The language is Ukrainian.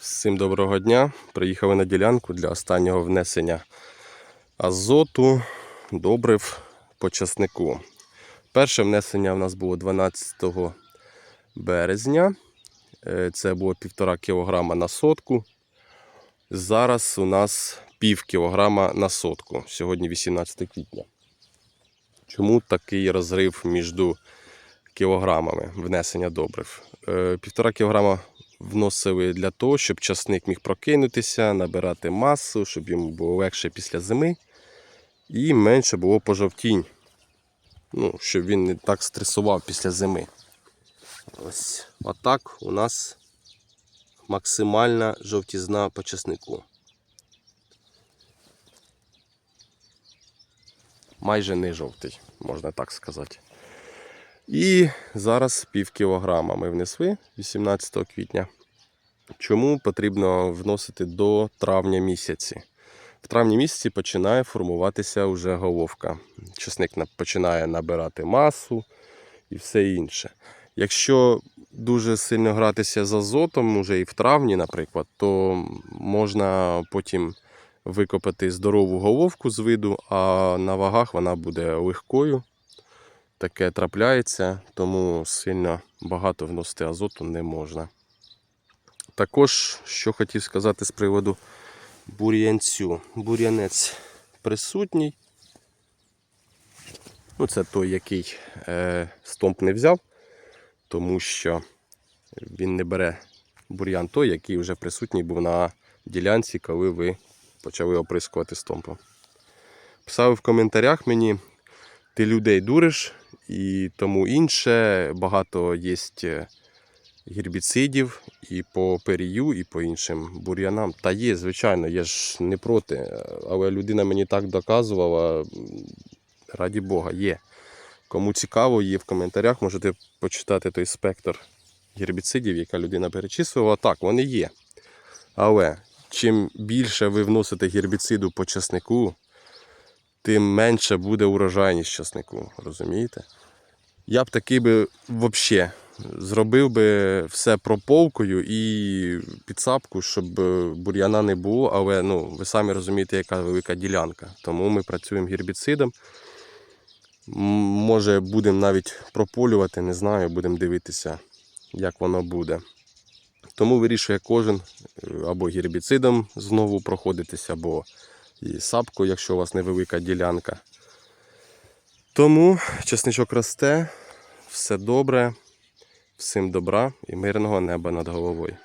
Всім доброго дня. Приїхали на ділянку для останнього внесення азоту, добрив по часнику. Перше внесення в нас було 12 березня. Е, Це було 1,5 кг на сотку. Зараз у нас пів кілограма на сотку. Сьогодні 18 квітня. Чому такий розрив між кілограмами внесення добрив? Е, Півтора кілограма вносили для того, щоб часник міг прокинутися, набирати масу, щоб йому було легше після зими і менше було пожовтінь. Ну, щоб він не так стресував після зими. Ось отак у нас максимальна жовтізна по часнику. Майже не жовтий, можна так сказати. І зараз пів кілограма ми внесли 18 квітня. Чому потрібно вносити до травня місяці? В травні місяці починає формуватися вже головка. Чесник починає набирати масу і все інше. Якщо дуже сильно гратися з азотом, уже і в травні, наприклад, то можна потім викопати здорову головку з виду, а на вагах вона буде легкою таке трапляється, тому сильно багато вносити азоту не можна. Також, що хотів сказати з приводу бур'янцю. Бур'янець присутній. Ну, це той, який е, стомп не взяв, тому що він не бере бур'ян той, який вже присутній був на ділянці, коли ви почали оприскувати стомпом. Писали в коментарях мені, ти людей дуриш і тому інше. Багато є гербіцидів і по перію, і по іншим бур'янам. Та є, звичайно, я ж не проти. Але людина мені так доказувала. Раді Бога, є. Кому цікаво, є в коментарях, можете почитати той спектр гербіцидів, яка людина перечислювала. Так, вони є. Але чим більше ви вносите гербіциду по часнику, тим менше буде урожайність часнику. Розумієте? Я б таки би взагалі зробив би все прополкою і підсапку, щоб бур'яна не було, але ну, ви самі розумієте, яка велика ділянка. Тому ми працюємо гербіцидом. Може, будемо навіть прополювати, не знаю, будемо дивитися, як воно буде. Тому вирішує кожен е, або гербіцидом знову проходитися, або і сапку, якщо у вас невелика ділянка. Тому чесничок росте, все добре, всім добра і мирного неба над головою.